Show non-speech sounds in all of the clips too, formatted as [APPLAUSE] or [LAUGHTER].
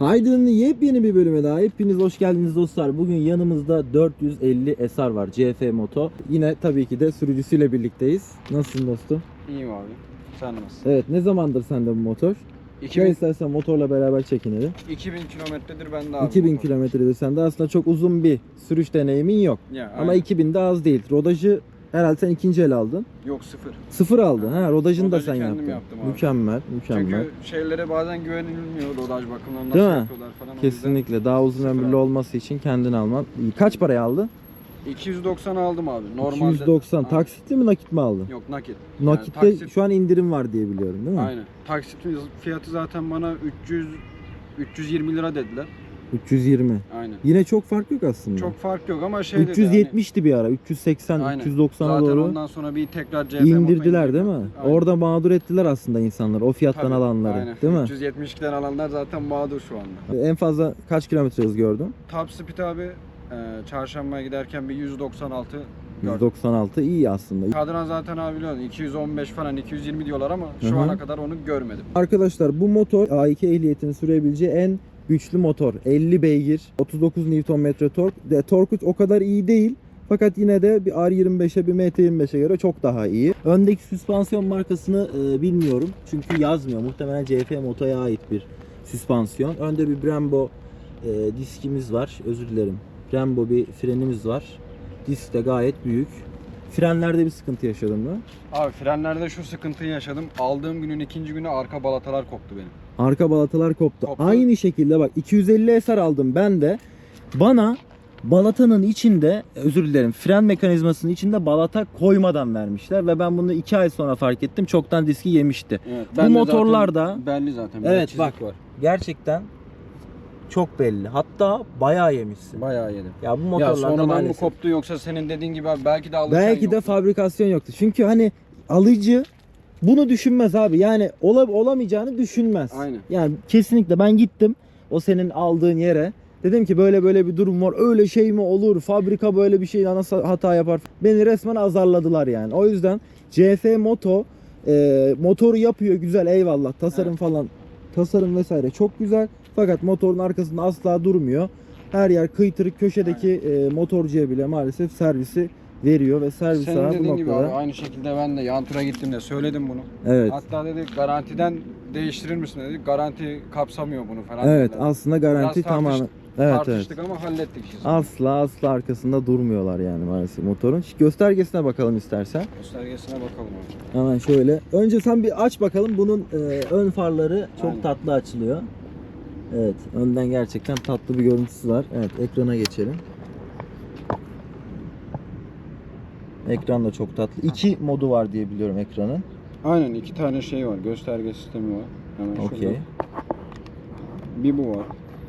Aydın'ın yepyeni bir bölüme daha hepiniz hoş geldiniz dostlar. Bugün yanımızda 450 SR var CF Moto. Yine tabii ki de sürücüsüyle birlikteyiz. Nasılsın dostum? İyiyim abi. Sen nasılsın? Evet ne zamandır sende bu motor? Gel 2000, istersen motorla beraber çekinelim. 2000 kilometredir bende abi. 2000 motor. kilometredir sende aslında çok uzun bir sürüş deneyimin yok. Ya, Ama aynen. 2000 de az değil. Rodajı herhalde sen ikinci el aldın. Yok sıfır. Sıfır aldın ha. Rodajını da Rodajı sen kendim yaptın. yaptım abi. mükemmel, mükemmel. Çünkü şeylere bazen güvenilmiyor rodaj bakımlarına nasıl Değil mi? yapıyorlar falan. o Kesinlikle daha uzun sıfır ömürlü aldım. olması için kendin alman. iyi. Kaç paraya aldın? 290 aldım abi. Normalde. 290. Aynen. Taksit mi nakit mi aldın? Yok nakit. Nakitte Yani taksit- şu an indirim var diye biliyorum değil mi? Aynen. Taksit fiyatı zaten bana 300 320 lira dediler. 320. Aynen. Yine çok fark yok aslında. Çok fark yok ama şey dedi 370'ti bir ara. 380, Aynen. 390'a Zaten doğru ondan sonra bir tekrar CF indirdiler değil mi? Aynen. Orada mağdur ettiler aslında insanlar. O fiyattan Tabii, alanları. aynen. Değil mi? 372'den alanlar zaten mağdur şu anda. En fazla kaç kilometre hız gördün? Top speed abi e, çarşambaya giderken bir 196 gördüm. 196 iyi aslında. Kadran zaten abi biliyorsun 215 falan 220 diyorlar ama şu Hı hı. ana kadar onu görmedim. Arkadaşlar bu motor A2 ehliyetini sürebileceği en güçlü motor. 50 beygir, 39 Nm tork. De, torku o kadar iyi değil. Fakat yine de bir R25'e bir MT25'e göre çok daha iyi. Öndeki süspansiyon markasını e, bilmiyorum. Çünkü yazmıyor. Muhtemelen CF Moto'ya ait bir süspansiyon. Önde bir Brembo e, diskimiz var. Özür dilerim. Brembo bir frenimiz var. Disk de gayet büyük. Frenlerde bir sıkıntı yaşadın mı? Abi frenlerde şu sıkıntıyı yaşadım. Aldığım günün ikinci günü arka balatalar koptu benim. Arka balatalar koptu. Koptu. Aynı şekilde bak 250 eser aldım ben de. Bana balatanın içinde özür dilerim fren mekanizmasının içinde balata koymadan vermişler ve ben bunu 2 ay sonra fark ettim. Çoktan diski yemişti. Evet, Bu motorlarda- belli zaten. Evet, bak. var. Gerçekten çok belli. Hatta bayağı yemişsin. Bayağı yedim. Ya bu Ya motorlarda sonradan mı maalesef. koptu yoksa senin dediğin gibi abi belki de alırken Belki de yoktu. fabrikasyon yoktu. Çünkü hani alıcı bunu düşünmez abi. Yani ola, olamayacağını düşünmez. Aynen. Yani kesinlikle ben gittim o senin aldığın yere. Dedim ki böyle böyle bir durum var. Öyle şey mi olur? Fabrika böyle bir şey nasıl hata yapar? Beni resmen azarladılar yani. O yüzden CF Moto e, motoru yapıyor güzel eyvallah. Tasarım Evet. falan tasarım vesaire çok güzel. Fakat motorun arkasında asla durmuyor. Her yer kıytırık köşedeki e, motorcuya bile maalesef servisi veriyor ve servis Senin ağı bu dediğin gibi abi aynı şekilde ben de yan tura gittiğimde söyledim bunu. Evet. Hatta dedi garantiden değiştirir misin dedi. Garanti kapsamıyor bunu falan. Evet dediler. aslında garanti Biraz tamamen. Evet evet. Tartıştık ama hallettik işi. Asla asla arkasında durmuyorlar yani maalesef motorun. Şu Göstergesine bakalım istersen. Göstergesine bakalım abi. Hemen şöyle. Önce sen bir aç bakalım. Bunun e, ön farları çok Aynen. tatlı açılıyor. Evet, önden gerçekten tatlı bir görüntüsü var. Evet, ekrana geçelim. Ekran da çok tatlı. İki modu var diye biliyorum ekranın. Aynen iki tane şey var. Gösterge sistemi var. Hemen şurada. Okey. Bir bu var.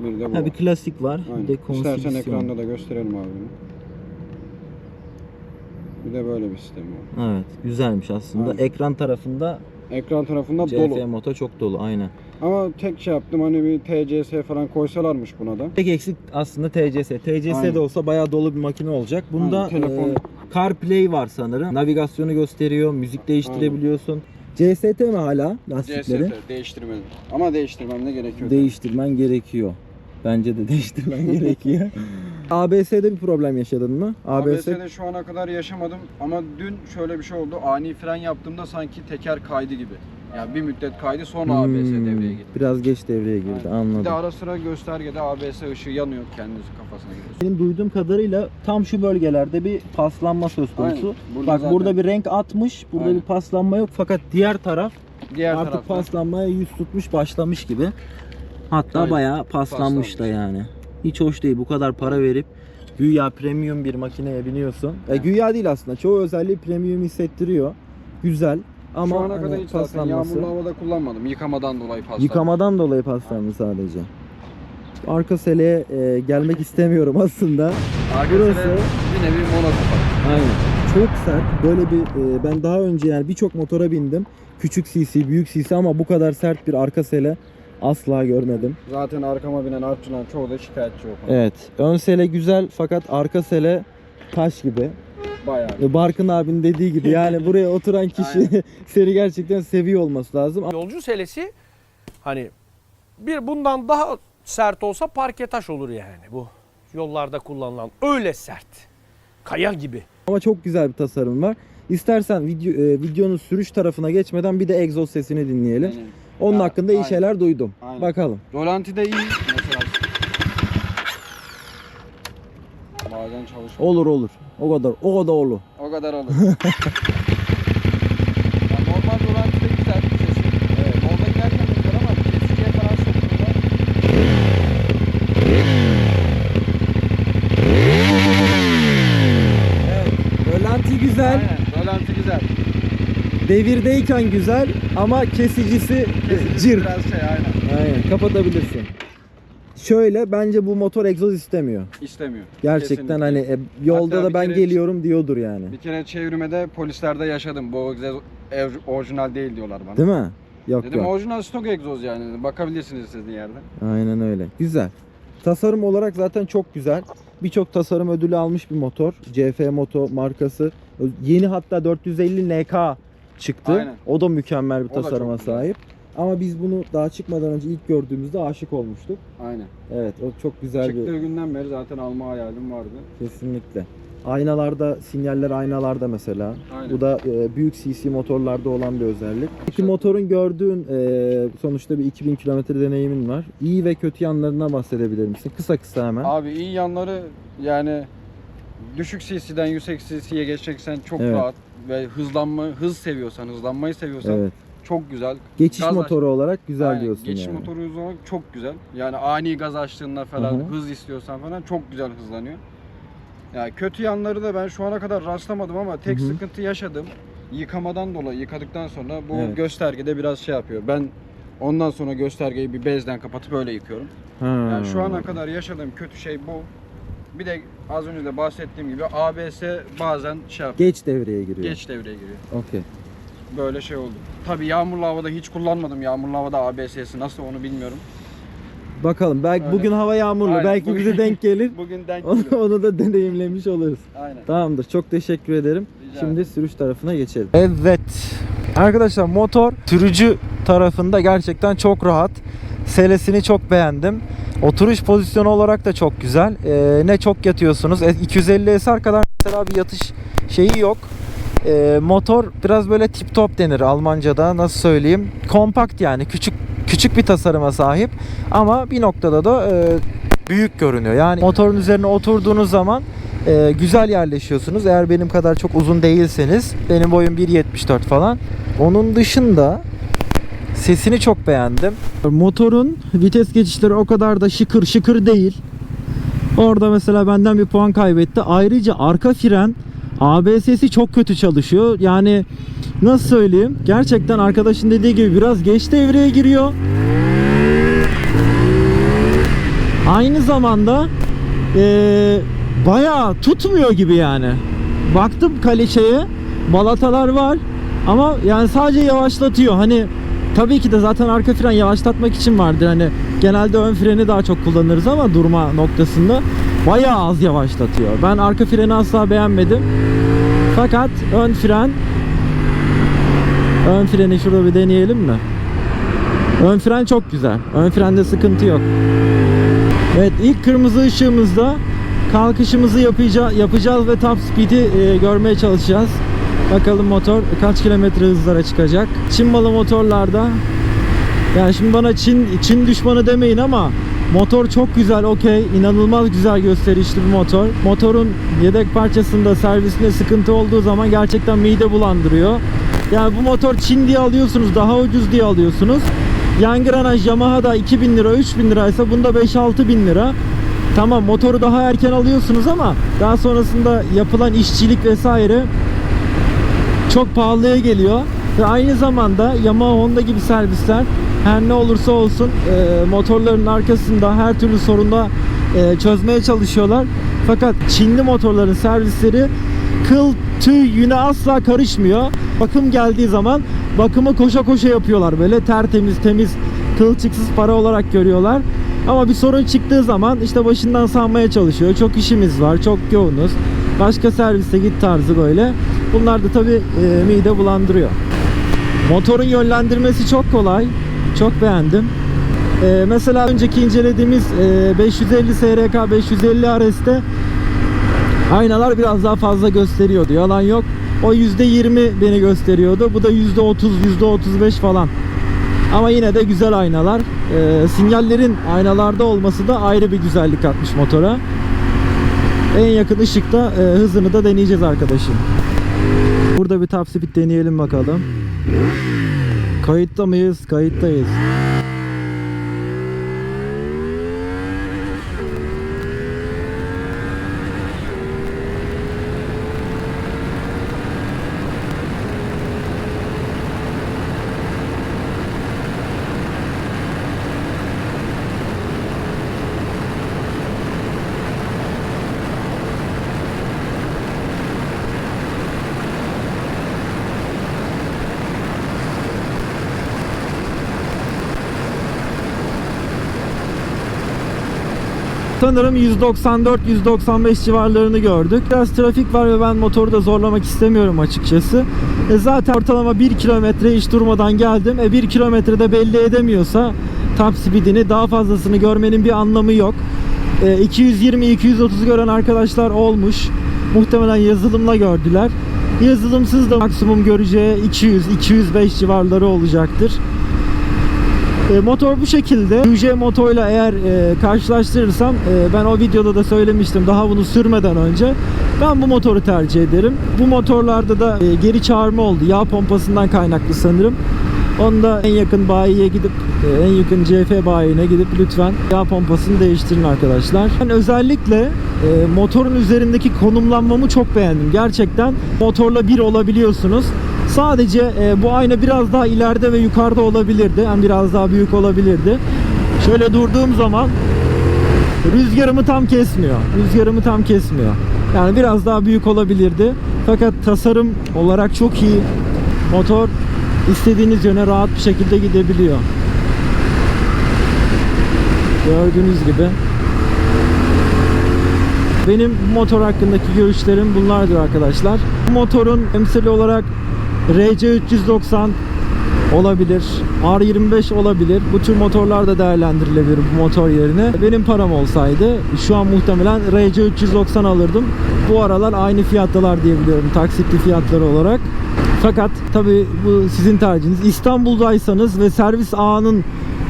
Bir de bu Ha var. bir klasik var. Aynen. Bir de İstersen ekranda da gösterelim abi bunu. Bir de böyle bir sistemi var. Evet, güzelmiş aslında. Aynen. Ekran tarafında Ekran tarafında CF dolu. Moto çok dolu aynen. Ama tek şey yaptım hani bir TCS falan koysalarmış buna da. Tek eksik aslında TCS. TCS Aynen. de olsa bayağı dolu bir makine olacak. Bunda Aynen, telefon- e, CarPlay var sanırım. Navigasyonu gösteriyor, müzik değiştirebiliyorsun. CST mi hala lastikleri? CST değiştirmedim. Ama değiştirmem de gerekiyor. Değiştirmen gerekiyor. Bence de değiştirmen [LAUGHS] gerekiyor. ABS'de bir problem yaşadın mı? ABS, ABS'de şu ana kadar yaşamadım ama dün şöyle bir şey oldu. Ani fren yaptığımda sanki teker kaydı gibi. Yani bir müddet kaydı sonra ABS Hmm, devreye girdi. Biraz geç devreye girdi Aynen. Bir anladım. de ara sıra göstergede ABS ışığı yanıyor kendisi kafasına giriyor. Benim duyduğum kadarıyla tam şu bölgelerde bir paslanma söz konusu. Aynen. Burada Bak zaten burada bir renk atmış, burada Aynen. bir paslanma yok fakat diğer taraf diğer artık tarafta paslanmaya yüz tutmuş başlamış gibi. Hatta Aynen. bayağı paslanmış da yani. Hiç hoş değil bu kadar para verip güya premium bir makineye biniyorsun. E, Evet. güya değil aslında. Çoğu özelliği premium hissettiriyor. Güzel ama şu ana hani kadar hiç zaten paslanması yağmurlu havada kullanmadım. Yıkamadan dolayı paslandı. yıkamadan dolayı paslandı sadece. Arka seleye e, gelmek istemiyorum aslında. Arkasına Burası- bir nevi monotopa. Aynen. Çok sert. Böyle bir e, ben daha önce yani birçok motora bindim. Küçük CC, büyük CC ama bu kadar sert bir arka sele asla görmedim. Zaten arkama binen artçıların çoğu da şikayetçi yok. Evet. Ön sele güzel fakat arka sele taş gibi. Bayağı. E, Barkın abinin dediği gibi yani buraya oturan kişi [LAUGHS] seni gerçekten seviyor olması lazım. Yolcu selesi hani bir bundan daha sert olsa parke taş olur yani bu. Yollarda kullanılan öyle sert. Kaya gibi. Ama çok güzel bir tasarım var. İstersen video, e, videonun sürüş tarafına geçmeden bir de egzoz sesini dinleyelim. Aynen. Onun Ya, hakkında iyi aynen. şeyler duydum. Aynen. Bakalım. Rolanti de iyi mesela. Bazen çalışmıyor. Olur olur. O kadar. O kadar olur. O kadar olur. [LAUGHS] ya normal rolanti de güzel sesi. Evet. Yolda giderken güzel ama kesiciye falan soktuğunda Evet. Rölanti güzel. aynen rolanti güzel. Devirdeyken güzel ama kesicisi Kesici cır. biraz şey aynen. Aynen kapatabilirsin. Şöyle bence bu motor egzoz istemiyor. İstemiyor. Gerçekten Kesinlikle. hani e, yolda Hatta da bir ben kere- geliyorum diyordur yani. Bir kere çevirmede polislerde yaşadım. Bu egzoz ev- orijinal değil diyorlar bana. Değil mi? Yok Dedim yok. orijinal stok egzoz yani. dedim. Bakabilirsiniz istediğin yerden. Aynen öyle. Güzel. Tasarım olarak zaten çok güzel. Birçok tasarım ödülü almış bir motor. CF Moto markası. Yeni hatta 450 NK çıktı. Aynen. O da mükemmel bir O da tasarıma güzel. sahip. Ama biz bunu daha çıkmadan önce ilk gördüğümüzde aşık olmuştuk. Aynen. Evet, o çok güzel Çıktığı bir günden beri zaten alma hayalim vardı. kesinlikle. Aynalarda, sinyaller aynalarda mesela. Aynen. Bu da e, büyük CC motorlarda olan bir özellik. Çok- motorun gördüğün e, sonuçta bir 2000 kilometre deneyimin var. İyi ve kötü yanlarından bahsedebilir misin? Kısa kısa hemen. Abi iyi yanları yani düşük cc'den yüksek cc'ye geçeceksen çok Evet. rahat ve hızlanma hız seviyorsan, hızlanmayı seviyorsan Evet. Çok güzel. Geçiş Gaz aç- motoru olarak güzel Aynen, diyorsun Geçiş yani. motoru olarak çok güzel. Yani ani gaz açtığında falan Hı hı. hız istiyorsan falan çok güzel hızlanıyor. Yani kötü yanları da ben şu ana kadar rastlamadım ama tek Hı hı. sıkıntı yaşadım. Yıkamadan dolayı yıkadıktan sonra bu Evet. göstergede biraz şey yapıyor. Ben ondan sonra göstergeyi bir bezden kapatıp öyle yıkıyorum. Ha. Yani şu ana kadar yaşadığım kötü şey bu. Bir de az önce de bahsettiğim gibi ABS bazen şey yapıyor. Geç devreye giriyor. Geç devreye giriyor. Okey. Böyle şey oldu. Tabii yağmurlu havada hiç kullanmadım. Yağmurlu havada ABS'si nasıl onu bilmiyorum. Bakalım belki Öyle. bugün hava yağmurlu. Aynen, belki bugün- bize denk gelir. [LAUGHS] Bugün denk onu, onu da deneyimlemiş oluruz. Aynen. Tamamdır. Çok teşekkür ederim. Rica Şimdi ederim. sürüş tarafına geçelim. Evet. Arkadaşlar motor sürücü tarafında gerçekten çok rahat. Selesini çok beğendim. Oturuş pozisyonu olarak da çok güzel. Ee, ne çok yatıyorsunuz. E, 250 SR kadar mesela bir yatış şeyi yok. Ee, motor biraz böyle tip top denir Almanca'da nasıl söyleyeyim. Kompakt yani küçük küçük bir tasarıma sahip ama bir noktada da e, büyük görünüyor. Yani motorun üzerine oturduğunuz zaman e, güzel yerleşiyorsunuz. Eğer benim kadar çok uzun değilseniz benim boyum 1.74 falan. Onun dışında sesini çok beğendim. Motorun vites geçişleri o kadar da şıkır şıkır değil. Orada mesela benden bir puan kaybetti. Ayrıca arka fren ABS'si çok kötü çalışıyor. Yani nasıl söyleyeyim? Gerçekten arkadaşın dediği gibi biraz geç devreye giriyor. Aynı zamanda eee bayağı tutmuyor gibi yani. Baktım kaliçeye balatalar var ama yani sadece yavaşlatıyor. Hani tabii ki de zaten arka fren yavaşlatmak için vardır. Hani genelde ön freni daha çok kullanırız ama durma noktasında bayağı az yavaşlatıyor. Ben arka freni asla beğenmedim. Fakat ön fren ön freni şurada bir deneyelim mi? Ön fren çok güzel. Ön frende sıkıntı yok. Evet ilk kırmızı ışığımızda kalkışımızı yapaca- yapacağız ve top speed'i e, görmeye çalışacağız. Bakalım motor kaç kilometre hızlara çıkacak. Çin malı motorlarda yani şimdi bana Çin Çin düşmanı demeyin ama motor çok güzel okey inanılmaz güzel gösterişli bir motor. Motorun yedek parçasında servisinde sıkıntı olduğu zaman gerçekten mide bulandırıyor. Yani bu motor Çin diye alıyorsunuz daha ucuz diye alıyorsunuz. Yan granaj Yamaha'da 2000 lira 3000 liraysa bunda 5-6 bin lira. Tamam motoru daha erken alıyorsunuz ama daha sonrasında yapılan işçilik vesaire çok pahalıya geliyor. Ve aynı zamanda Yamaha Honda gibi servisler her ne olursa olsun e, motorların arkasında her türlü sorunda e, çözmeye çalışıyorlar. Fakat Çinli motorların servisleri kıl tüy yüne asla karışmıyor. Bakım geldiği zaman bakımı koşa koşa yapıyorlar böyle tertemiz temiz kılçıksız para olarak görüyorlar. Ama bir sorun çıktığı zaman işte başından salmaya çalışıyor. Çok işimiz var, çok yoğunuz. Başka servise git tarzı böyle. Bunlar da tabi mide bulandırıyor. Motorun yönlendirmesi çok kolay. Çok beğendim. Ee, mesela önceki incelediğimiz e, 550 SRK 550 RS'te aynalar biraz daha fazla gösteriyordu. Yalan yok. O %20 beni gösteriyordu. Bu da %30, %35 falan. Ama yine de güzel aynalar. Ee, sinyallerin aynalarda olması da ayrı bir güzellik katmış motora. En yakın ışıkta e, hızını da deneyeceğiz arkadaşım. Burada bir top speed deneyelim bakalım. Kayıtta mıyız? Kayıttayız. Sanırım 194-195 civarlarını gördük. Biraz trafik var ve ben motoru da zorlamak istemiyorum açıkçası. E zaten ortalama 1 kilometre hiç durmadan geldim. E 1 kilometrede belli edemiyorsa top speedini daha fazlasını görmenin bir anlamı yok. E 220-230 gören arkadaşlar olmuş. Muhtemelen yazılımla gördüler. Yazılımsız da maksimum göreceği 200-205 civarları olacaktır. E, motor bu şekilde. UJ motorla eğer e, karşılaştırırsam e, ben o videoda da söylemiştim daha bunu sürmeden önce ben bu motoru tercih ederim. Bu motorlarda da e, geri çağırma oldu. Yağ pompasından kaynaklı sanırım. Onu da en yakın bayiye gidip e, en yakın CF bayine gidip lütfen yağ pompasını değiştirin arkadaşlar. Ben özellikle e, motorun üzerindeki konumlanmamı çok beğendim. Gerçekten motorla bir olabiliyorsunuz. Sadece e, bu ayna biraz daha ileride ve yukarıda olabilirdi. Yani biraz daha büyük olabilirdi. Şöyle durduğum zaman rüzgarımı tam kesmiyor. Rüzgarımı tam kesmiyor. Yani biraz daha büyük olabilirdi. Fakat tasarım olarak çok iyi. Motor istediğiniz yöne rahat bir şekilde gidebiliyor. Gördüğünüz gibi. Benim motor hakkındaki görüşlerim bunlardır arkadaşlar. Bu motorun emsali olarak RC390 olabilir. R25 olabilir. Bu tür motorlar da değerlendirilebilir bu motor yerine. Benim param olsaydı şu an muhtemelen RC390 alırdım. Bu aralar aynı fiyattalar diyebiliyorum taksitli fiyatları olarak. Fakat tabi bu sizin tercihiniz. İstanbul'daysanız ve servis ağının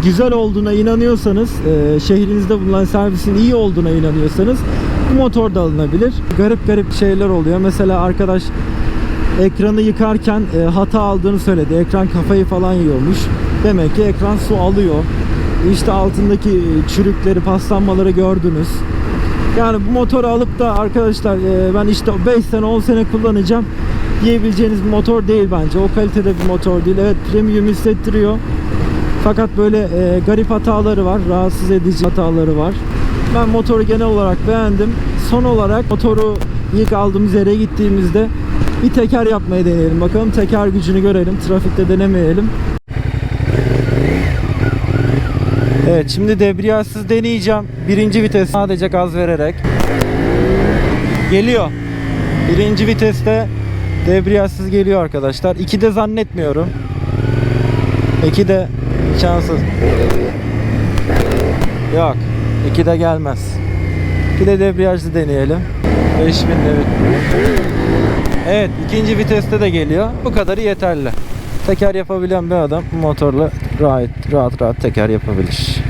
güzel olduğuna inanıyorsanız, e, şehrinizde bulunan servisin iyi olduğuna inanıyorsanız bu motor da alınabilir. Garip garip şeyler oluyor. Mesela arkadaş ekranı yıkarken e, hata aldığını söyledi. Ekran kafayı falan yiyormuş. Demek ki ekran su alıyor. İşte altındaki e, çürükleri, paslanmaları gördünüz. Yani bu motoru alıp da arkadaşlar e, ben işte 5 sene 10 sene kullanacağım diyebileceğiniz bir motor değil bence. O kalitede bir motor değil. Evet premium hissettiriyor. Fakat böyle e, garip hataları var. Rahatsız edici hataları var. Ben motoru genel olarak beğendim. Son olarak motoru ilk aldığımız yere gittiğimizde bir teker yapmayı deneyelim. Bakalım teker gücünü görelim. Trafikte denemeyelim. Evet şimdi debriyajsız deneyeceğim. Birinci vites sadece gaz vererek. Geliyor. Birinci viteste debriyajsız geliyor arkadaşlar. İki de zannetmiyorum. İki de şanssız. Yok. İki de gelmez. İki de debriyajlı deneyelim. 5000 devir. Evet ikinci viteste de geliyor. Bu kadarı yeterli. Teker yapabilen bir adam motorla rahat rahat rahat teker yapabilir.